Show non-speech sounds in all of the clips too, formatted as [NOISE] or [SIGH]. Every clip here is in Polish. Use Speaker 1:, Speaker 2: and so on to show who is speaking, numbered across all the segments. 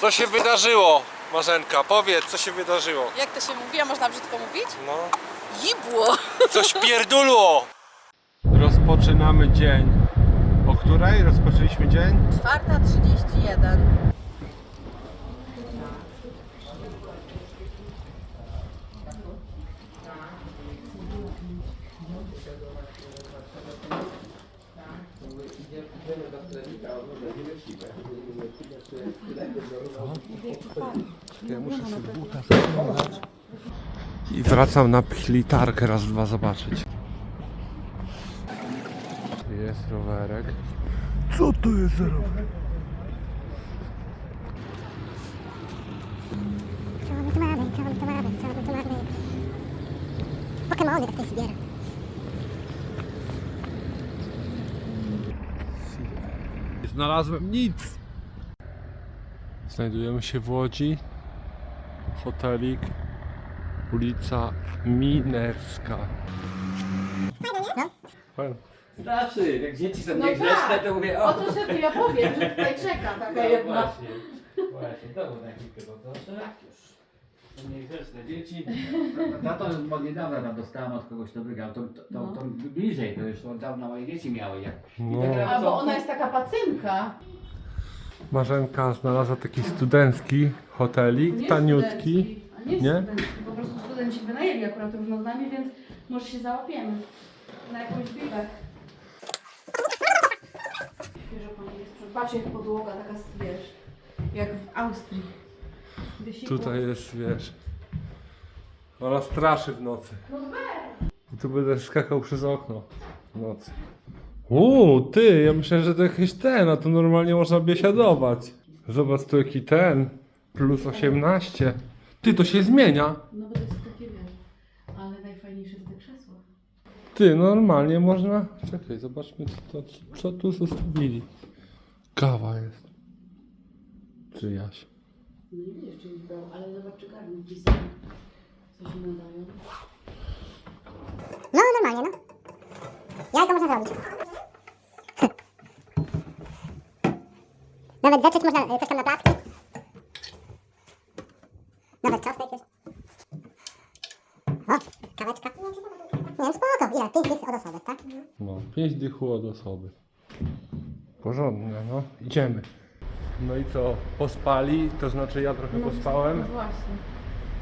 Speaker 1: Co się wydarzyło, Marzenka? Powiedz, co się wydarzyło.
Speaker 2: Jak to się mówi, a można brzydko mówić?
Speaker 1: No.
Speaker 2: Jibło!
Speaker 1: Coś pierdulło! Rozpoczynamy dzień. O której rozpoczęliśmy dzień?
Speaker 2: 4.31.
Speaker 1: I wracam na pchlitarkę raz, dwa zobaczyć. Jest rowerek. Co to jest za rower?
Speaker 3: Pokemony tak to zbiera.
Speaker 1: Nie znalazłem nic. Znajdujemy się w Łodzi. Hotelik. Ulica Minerska. Fajnie.
Speaker 4: Straszy, jak dzieci są
Speaker 2: No
Speaker 4: niegrzeczne,
Speaker 2: tak.
Speaker 4: to mówię,
Speaker 2: O
Speaker 4: o,
Speaker 2: to sobie ja powiem, że tutaj czeka taka jedna.
Speaker 4: właśnie, właśnie, to był na chwilkę poproszę. Są niegrzeczne dzieci. Tato od niedawna tam dostałam od kogoś, to wygrał, to, to, to, to bliżej, to już od dawna moje dzieci miały. Jak,
Speaker 1: No.
Speaker 2: A bo ona jest taka pacynka.
Speaker 1: Marzenka znalazła taki studencki hotelik, taniutki.
Speaker 2: A nie,
Speaker 1: Nie?
Speaker 2: studencki, po prostu studenci wynajęli akurat równozdanie, więc może się załapiemy na jakąś bibę. Wiesz, jak jest, patrz jak podłoga taka, wiesz, jak w Austrii.
Speaker 1: Tutaj jest, wiesz. Ona straszy w nocy.
Speaker 2: No weź.
Speaker 1: I tu będę skakał przez okno w nocy. Uuu, ty, ja myślałem, że to jakiś ten, a to normalnie można biesiadować. Zobacz tu jaki ten. Plus 18. Ty, to się zmienia.
Speaker 2: No bo to jest takie, wiesz, ale najfajniejsze jest te krzesła.
Speaker 1: Ty, normalnie można... Czekaj, zobaczmy co, to, co tu zostawili. Kawa jest. Czyjaś.
Speaker 2: No nie wiesz, czy ich brał, ale zobacz, czy garnki są. Coś im nadają.
Speaker 3: No normalnie, no. Jajko można zrobić. Nawet zetrzeć można e, coś tam na placki. Nawet czosnek jest. O, kaweczka. Nie wiem, spoko. Ile? Pięć dych od osoby, tak?
Speaker 1: No, 5 dychu od osoby. Porządnie, no. Idziemy. No i co? Pospali, to znaczy ja trochę pospałem.
Speaker 2: No właśnie.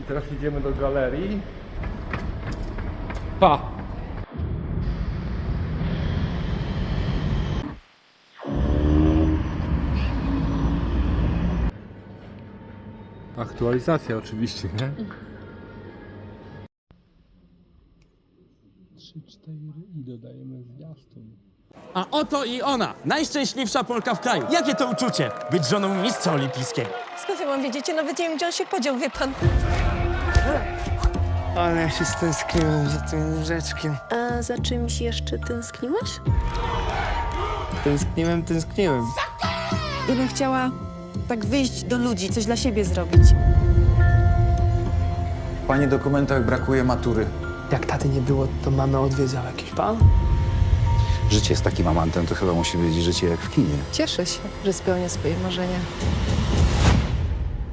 Speaker 1: I teraz idziemy do galerii. Pa! Aktualizacja oczywiście, nie? 3, 4 i dodajemy zwiastun.
Speaker 5: A oto i ona, najszczęśliwsza Polka w kraju. Jakie to uczucie, być żoną mistrza olimpijskiego?
Speaker 6: Skąd ja mam wiedzieć? Ja nawet nie wiem, gdzie on się podział, wie pan.
Speaker 7: Ale ja się stęskniłem za tym łóżeczkiem.
Speaker 6: A za czymś jeszcze tęskniłaś?
Speaker 7: Tęskniłem, tęskniłem.
Speaker 6: Ja bym chciała tak wyjść do ludzi, coś dla siebie zrobić.
Speaker 8: W pani dokumentach brakuje matury.
Speaker 7: Jak taty nie było, to mamę odwiedzał jakiś pan?
Speaker 8: Życie z takim amantem to chyba musi być życie jak w kinie.
Speaker 6: Cieszę się, że spełnia swoje marzenia.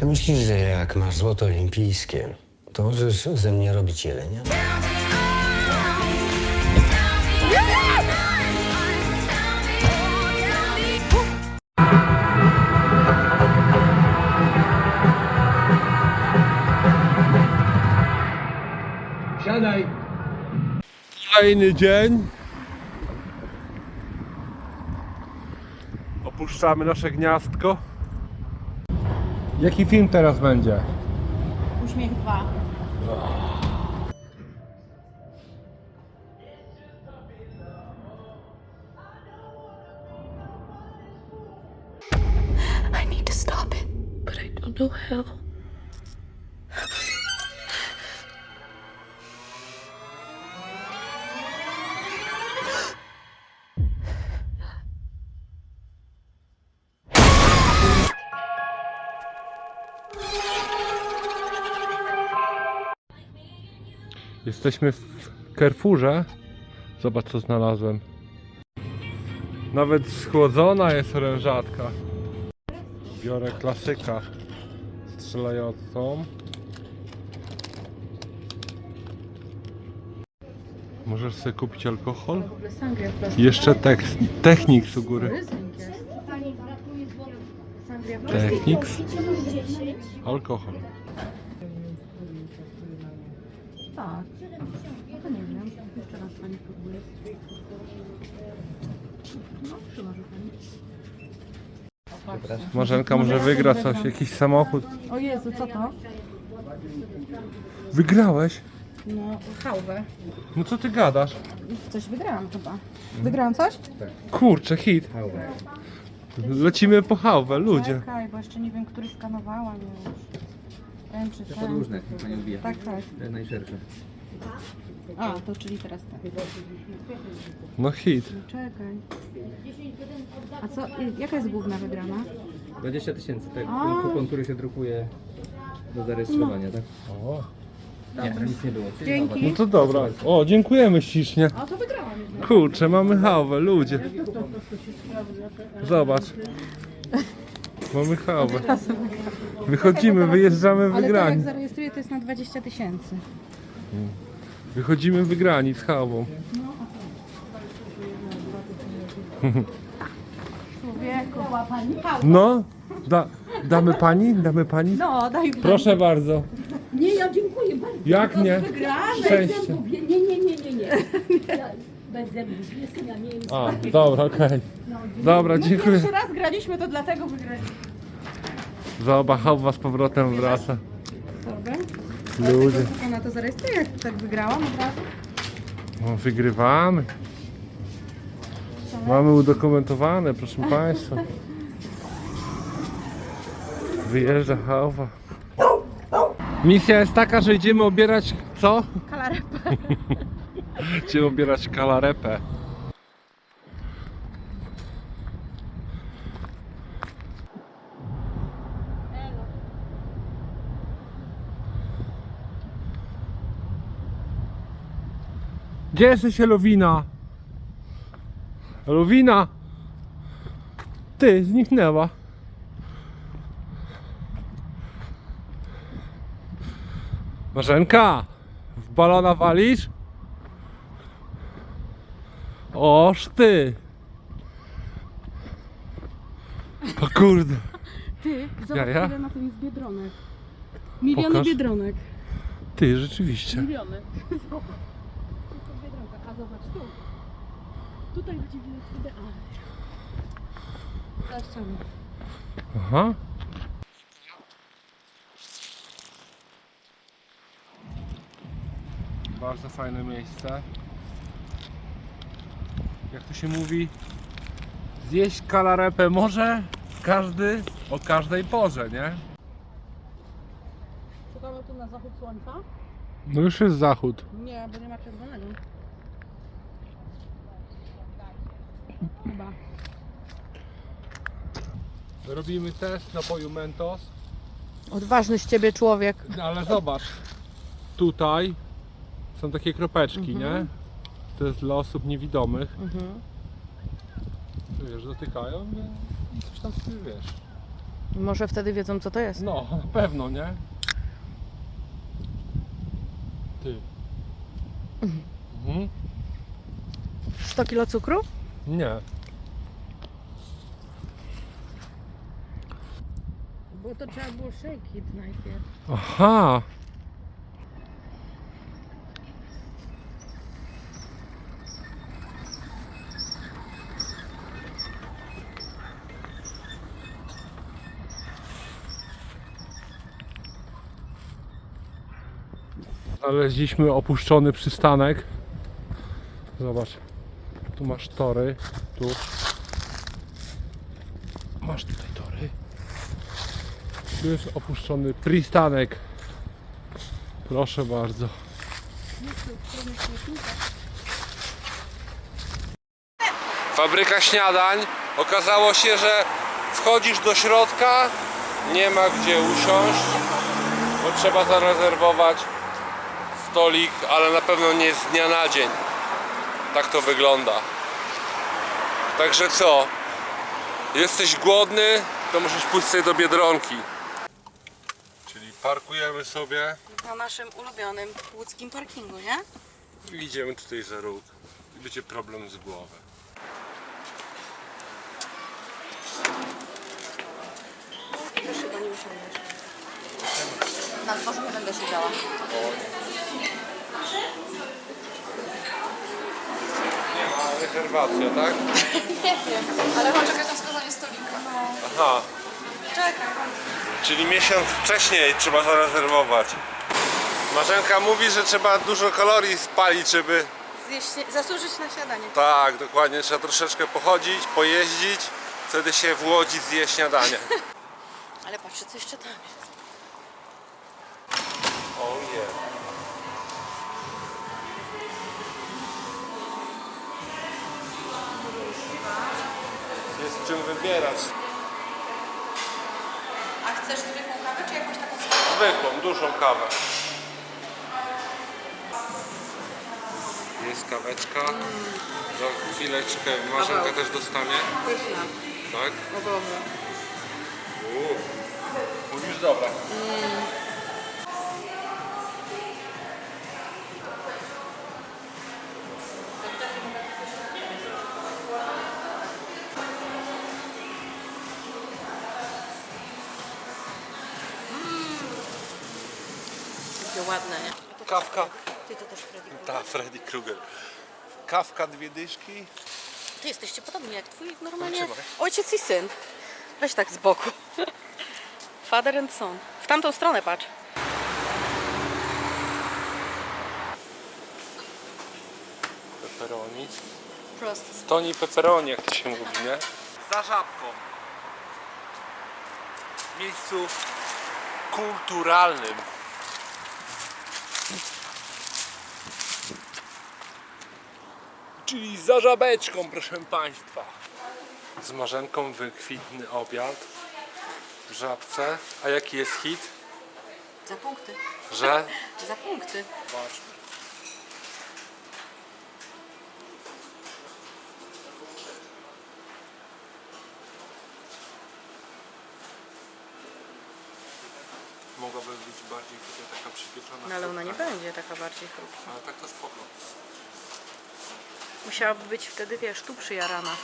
Speaker 9: To myślisz, że jak masz złoto olimpijskie, to możesz ze mnie robić jelenia?
Speaker 1: Kolejny dzień. Opuszczamy nasze gniazdko. Jaki film teraz będzie?
Speaker 2: Uśmiech 2.
Speaker 6: I need to stop it, but I don't know how.
Speaker 1: Jesteśmy w Carrefourze. Zobacz co znalazłem. Nawet schłodzona jest orężatka. Biorę klasyka. strzelającą. Możesz sobie kupić alkohol? Jeszcze tekst, Technics u góry. Technics. Alkohol.
Speaker 2: Tak. No to nie wiem. Jeszcze raz pani próbuje. No, przyłoży pani.
Speaker 1: Marzenka może wygra coś, jakiś samochód.
Speaker 2: O Jezu, co to?
Speaker 1: Wygrałeś?
Speaker 2: No, hałwę.
Speaker 1: No co ty gadasz?
Speaker 2: Coś wygrałam chyba. Wygrałam coś?
Speaker 1: Kurczę, hit. Lecimy po hałwę, ludzie.
Speaker 2: Czekaj, bo jeszcze nie wiem, który skanowałam już. Ten czy ten.
Speaker 4: Podróżne, pani odbija.
Speaker 2: Tak, tak.
Speaker 4: Najszersze.
Speaker 2: A, to czyli teraz tak.
Speaker 1: No hit.
Speaker 2: Czekaj. A co, jaka jest główna wygrana?
Speaker 4: 20 tysięcy, tak?
Speaker 2: A.
Speaker 4: Ten kupon, który się drukuje do zarejestrowania, tak?
Speaker 1: O.
Speaker 4: Nie, nic nie było.
Speaker 2: Dzięki.
Speaker 1: No to dobra. O, dziękujemy ślicznie.
Speaker 2: A to wygrałam.
Speaker 1: Kurczę, mamy hałwę, ludzie. Zobacz. Mamy hałwę. Wychodzimy, wyjeżdżamy
Speaker 2: Ale to jak
Speaker 1: wygrani.
Speaker 2: zarejestruję, to jest na 20 tysięcy.
Speaker 1: Wychodzimy wygrani z hałwą.
Speaker 2: Człowieku.
Speaker 1: No, da, damy pani? Damy pani?
Speaker 2: No, daj
Speaker 1: Proszę bardzo.
Speaker 10: Nie, ja dziękuję bardzo.
Speaker 1: Jak nie? Szczęście.
Speaker 10: Zębów, nie, nie, nie, nie, nie. Ja bez zębów jestem, ja nie.
Speaker 1: A, dobra, okej. Dobra, dziękuję.
Speaker 2: Pierwszy raz graliśmy, to dlatego wygraliśmy.
Speaker 1: Zobacz, hałwa z powrotem wraca.
Speaker 2: Dobra.
Speaker 1: Ludzie.
Speaker 2: Ona to zarejestruje, jak tak wygrałam od razu.
Speaker 1: No, wygrywamy. Mamy udokumentowane, proszę [LAUGHS] Państwa. Wyjeżdża hałwa. Misja jest taka, że idziemy obierać co?
Speaker 2: Kalarepę. [LAUGHS]
Speaker 1: Idziemy obierać kalarepę. Gdzie jesteś Elowina? Elowina! Ty, zniknęła. Marzenka! W balona walisz? Oż ty! O kurde!
Speaker 2: Ty, zobacz
Speaker 1: Jaja?
Speaker 2: ile na tym jest biedronek. Miliony
Speaker 1: Pokaż.
Speaker 2: biedronek.
Speaker 1: Ty, rzeczywiście.
Speaker 2: Miliony. [LAUGHS] Zobacz. Wszystko w biedronkach. A zobacz tu. Tutaj będzie widać idealnie. Zobaczmy.
Speaker 1: Aha. Bardzo fajne miejsce. Jak to się mówi? Zjeść kalarepę może każdy o każdej porze, nie?
Speaker 2: Szukamy tu na zachód słońca?
Speaker 1: No już jest zachód.
Speaker 2: Nie, bo nie ma czerwonego. Chyba.
Speaker 1: Robimy test napoju Mentos.
Speaker 2: Odważny z ciebie człowiek.
Speaker 1: Ale zobacz, tutaj są takie kropeczki, nie? To jest dla osób niewidomych. Wiesz, dotykają i coś tam sobie wiesz.
Speaker 2: Może wtedy wiedzą co to jest.
Speaker 1: No, na pewno, nie? Ty. Mhm.
Speaker 2: 100 kilo cukru?
Speaker 1: Nie.
Speaker 2: Bo to trzeba było shake it najpierw.
Speaker 1: Aha. Znaleźliśmy opuszczony przystanek. Zobacz. Tu masz tory. Tu. Masz tutaj tory. Tu jest opuszczony przystanek. Proszę bardzo. Fabryka śniadań. Okazało się, że wchodzisz do środka, nie ma gdzie usiąść, bo trzeba zarezerwować stolik, ale na pewno nie z dnia na dzień. Tak to wygląda. Także co? Jesteś głodny, to musisz pójść sobie do Biedronki. Parkujemy sobie
Speaker 2: Na naszym ulubionym łódzkim parkingu, nie?
Speaker 1: i idziemy tutaj za róg. I będzie problem z głowy.
Speaker 2: Już chyba nie usiądziesz. Na dworzu nie będę siedziała.
Speaker 1: Ma rezerwacja, tak? [LAUGHS]
Speaker 2: Nie wiem, ale mam czekać na wskazanie stolika.
Speaker 1: Aha,
Speaker 2: Czekaj.
Speaker 1: czyli miesiąc wcześniej trzeba zarezerwować. Marzenka mówi, że trzeba dużo kalorii spalić, żeby...
Speaker 2: Zjeść, zasłużyć na siadanie.
Speaker 1: Tak, dokładnie, trzeba troszeczkę pochodzić, pojeździć, wtedy się w Łodzi zje śniadanie. [LAUGHS]
Speaker 2: Ale patrzcie, co jeszcze tam jest.
Speaker 1: Czym wybierać.
Speaker 2: A chcesz zwykłą kawę, czy jakąś taką
Speaker 1: Zwykłą, dużą kawę. Jest kaweczka. Za chwileczkę Marzenka też dostanie.
Speaker 2: Pyszna.
Speaker 1: Tak?
Speaker 2: O Boże.
Speaker 1: Uuu. Mówisz dobra.
Speaker 2: Takie
Speaker 1: Ta, Freddy Krueger. Kawka, dwie dyszki.
Speaker 2: Ty jesteście podobni jak twój normalnie
Speaker 1: Trzymaj.
Speaker 2: ojciec i syn. Weź tak z boku. [LAUGHS] Father and son. W tamtą stronę patrz.
Speaker 1: Pepperoni.
Speaker 2: Prosto.
Speaker 1: Toni pepperoni, jak to się mówi, nie? Za żabką. W miejscu kulturalnym. Czyli za żabeczką, proszę Państwa. Z Marzenką wykwitny obiad w żabce. A jaki jest hit?
Speaker 2: Za punkty.
Speaker 1: Że? [LAUGHS]
Speaker 2: Za punkty.
Speaker 1: Zobaczmy. Mogłaby być bardziej tutaj taka przypieczona.
Speaker 2: No ale ona nie
Speaker 1: chrupka.
Speaker 2: będzie taka bardziej chrupka.
Speaker 1: Ale tak to spoko.
Speaker 2: Musiałaby być wtedy, wiesz, tu przyjarana.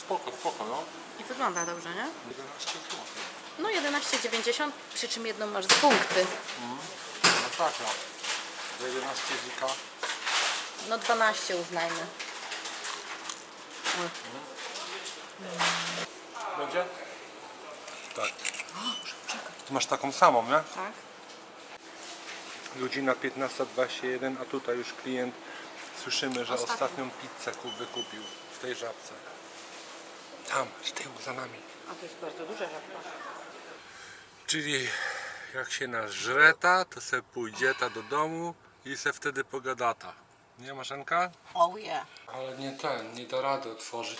Speaker 1: Spoko, spoko, no.
Speaker 2: I wygląda dobrze, nie?
Speaker 1: 11 zł.
Speaker 2: No 11,90, przy czym jedną masz z punkty.
Speaker 1: No tak, no. Za 11 zika.
Speaker 2: No 12 uznajmy.
Speaker 1: Będzie? Tak. Ty masz taką samą, nie?
Speaker 2: Tak.
Speaker 1: Godzina 15.21, a tutaj już klient słyszymy, że
Speaker 2: Ostatnią.
Speaker 1: ostatnią pizzę ku- wykupił w tej żabce. Tam, z tyłu, za nami.
Speaker 2: A to jest bardzo duża żabka.
Speaker 1: Czyli jak się nas żreta, to se pójdzie ta do domu i se wtedy pogadata. Nie, Marzenka?
Speaker 2: Oh yeah.
Speaker 1: Ale nie ten, nie da rady otworzyć.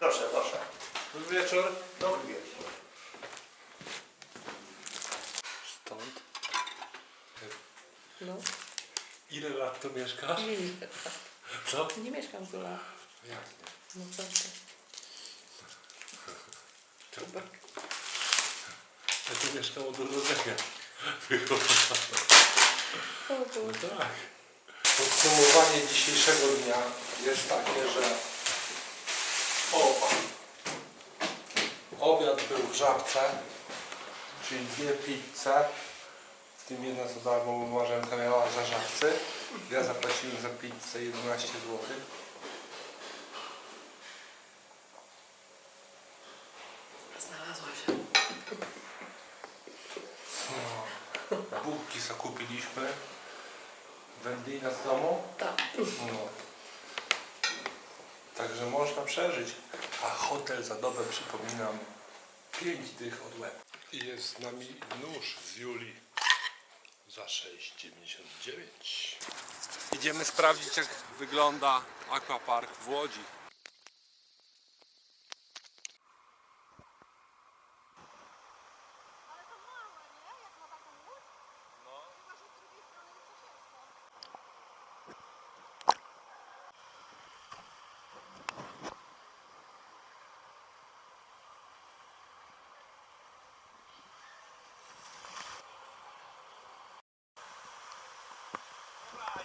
Speaker 6: Proszę, proszę.
Speaker 1: Dobry wieczór.
Speaker 6: Dobry wieczór.
Speaker 2: No.
Speaker 1: Ile lat tu mieszkasz? Co?
Speaker 2: Nie mieszkam tu lat.
Speaker 1: Jak nie?
Speaker 2: No co ty?
Speaker 1: Ja tu mieszkam od urodzenia. No tak. Podsumowanie dzisiejszego dnia jest takie, że o, obiad był w żabce, czyli dwie pizze, tym jedna za darmo, bo Marzenka miała za żabce. Ja zapłaciłem za pizzę 11 zł.
Speaker 2: Znalazła się.
Speaker 1: Bułki zakupiliśmy. Wędlina z domu.
Speaker 2: Tak.
Speaker 1: No. Także można przeżyć. A hotel za dobę, przypominam, 5 dych od łeb. I jest z nami nóż z Julii za 6,99. Idziemy sprawdzić jak wygląda aquapark w Łodzi.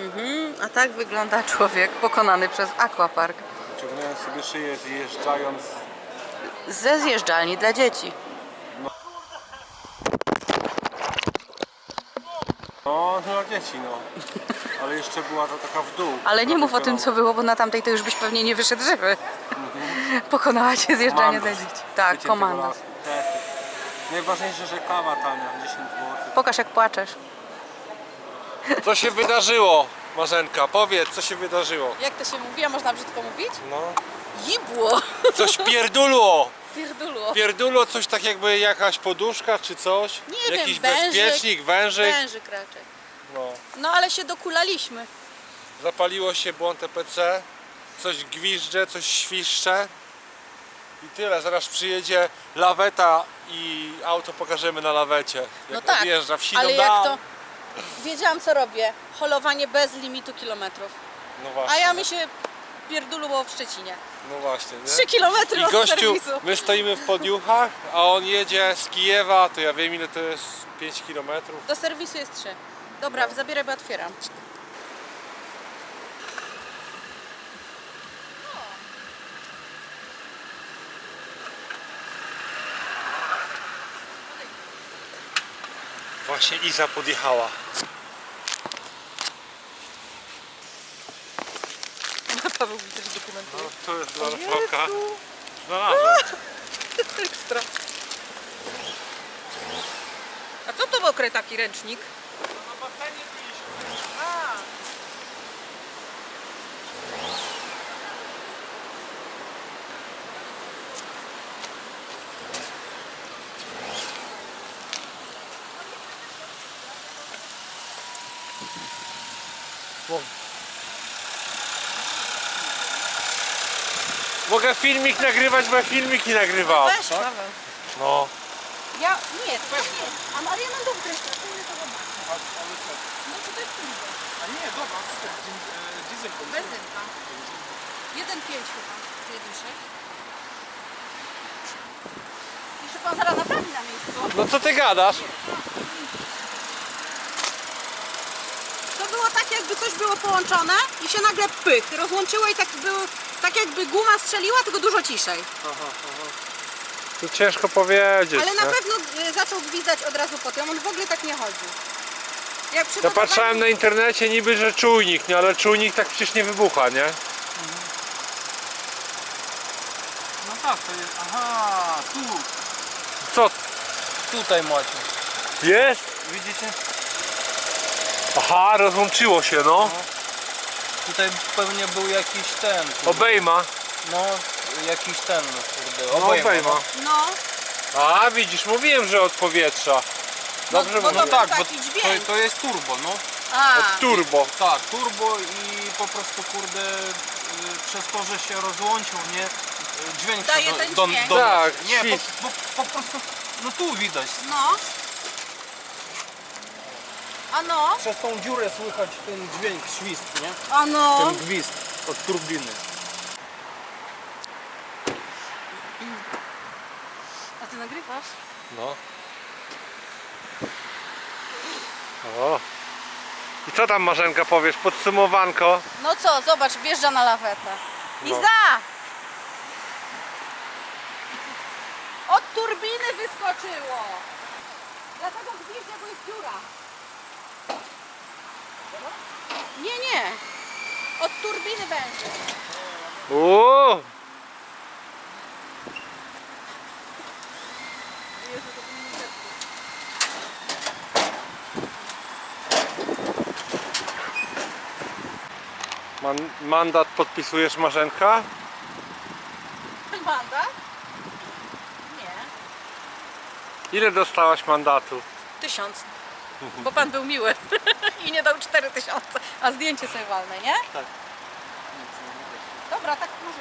Speaker 2: Mhm. A tak wygląda człowiek pokonany przez aquapark.
Speaker 1: Ciągnąłem sobie szyję zjeżdżając.
Speaker 2: Ze zjeżdżalni dla dzieci.
Speaker 1: No, dla dzieci, no. Ale jeszcze była to taka w dół.
Speaker 2: Ale nie mów o tym, co było, bo na tamtej to już byś pewnie nie wyszedł żywy. Pokonała cię zjeżdżalnia dla dzieci. Tak, komando.
Speaker 1: Najważniejsze, że kawa tania, 10 zł.
Speaker 2: Pokaż jak płaczesz.
Speaker 1: Co się wydarzyło, Marzenka? Powiedz, co się wydarzyło.
Speaker 2: Jak to się mówi, a można brzydko mówić?
Speaker 1: No.
Speaker 2: Jibło!
Speaker 1: Coś pierdulło!
Speaker 2: Pierdulło.
Speaker 1: Pierdulło coś tak jakby jakaś poduszka czy coś?
Speaker 2: Nie wiem,
Speaker 1: Jakiś
Speaker 2: wężyk.
Speaker 1: bezpiecznik, wężyk.
Speaker 2: Wężyk raczej.
Speaker 1: No.
Speaker 2: No ale się dokulaliśmy.
Speaker 1: Zapaliło się błąd EPC, coś gwizdże, coś świszcze i tyle. Zaraz przyjedzie laweta i auto pokażemy na lawecie. Jak
Speaker 2: No tak,
Speaker 1: odjeżdża
Speaker 2: ale jak to... Wiedziałam co robię. Holowanie bez limitu kilometrów.
Speaker 1: No właśnie.
Speaker 2: A ja mi się pierdulło w Szczecinie.
Speaker 1: No właśnie, nie?
Speaker 2: 3 kilometry
Speaker 1: I
Speaker 2: od
Speaker 1: gościu,
Speaker 2: serwisu.
Speaker 1: my stoimy w Podjuchach, a on jedzie z Kijewa, to ja wiem ile to jest 5 km.
Speaker 2: Do serwisu jest 3. Dobra, zabieraj, bo otwieram.
Speaker 1: Właśnie Iza podjechała.
Speaker 2: Paweł mi też dokumentuje.
Speaker 1: No, to jest dla Rafałka. Znalazłem. [LAUGHS]
Speaker 2: Ekstra. A co to mokry taki ręcznik? A.
Speaker 1: Mogę filmik nagrywać, bo ja filmiki nagrywam.
Speaker 2: Weź, Paweł.
Speaker 1: No.
Speaker 2: Ja, nie, to nie. A Maria mam dobre, to nie to No to to jest turbo. A nie, dobra, to jest diesel. Benzynka. 1,5 chyba, czy 1,6. Jeszcze pan zaraz naprawi na miejscu.
Speaker 1: No co ty gadasz?
Speaker 2: To było tak, jakby coś było połączone i się nagle pych, rozłączyło i tak było, tak jakby guma strzeliła, tylko dużo ciszej.
Speaker 1: Tu ciężko powiedzieć.
Speaker 2: Ale na
Speaker 1: nie?
Speaker 2: pewno y, zaczął gwizdać od razu po tym, on w ogóle tak nie chodzi. Jak przy
Speaker 1: Ja patrzałem na internecie niby, że czujnik, nie? Ale czujnik tak przecież nie wybucha, nie?
Speaker 10: No tak, to jest. Aha, tu.
Speaker 1: Co?
Speaker 10: Tutaj macie.
Speaker 1: Jest?
Speaker 10: Widzicie?
Speaker 1: Aha, rozłączyło się, no.
Speaker 10: Tutaj pewnie był jakiś ten.
Speaker 1: Obejma.
Speaker 10: No, jakiś ten, kurde.
Speaker 1: No obejma.
Speaker 2: No,
Speaker 1: A, widzisz, mówiłem, że od powietrza. Dobrze
Speaker 2: bo
Speaker 1: mówię.
Speaker 2: to był taki dźwięk.
Speaker 10: To, to jest turbo, no.
Speaker 2: A,
Speaker 1: Od turbo.
Speaker 10: Tak, turbo i po prostu kurde y, przez to, że się rozłączył, nie? y, Dźwięk
Speaker 2: Daje
Speaker 10: się do,
Speaker 2: ten dźwięk.
Speaker 10: do,
Speaker 1: Tak,
Speaker 10: Nie, po, po, po prostu, no tu widać.
Speaker 2: no. A no,
Speaker 10: Przez tą dziurę słychać ten dźwięk, świst, nie?
Speaker 2: a no.
Speaker 10: Ten gwizd od turbiny.
Speaker 2: A ty nagrywasz?
Speaker 1: No. O. I co tam Marzenka powiesz? Podsumowanko.
Speaker 2: No co, zobacz, wjeżdża na lawetę.
Speaker 1: No.
Speaker 2: Iza! Od turbiny wyskoczyło! Dlatego gwizdnie, bo jest dziura. Nie, nie. Od turbiny węża.
Speaker 1: O! Man mandat podpisujesz Marzenka?
Speaker 2: Mandat? Nie.
Speaker 1: Ile dostałaś mandatu?
Speaker 2: Tysiąc. Bo pan był miły. [LAUGHS] i nie dał cztery tysiące. A zdjęcie sobie walne, nie? Tak. Dobra, tak może.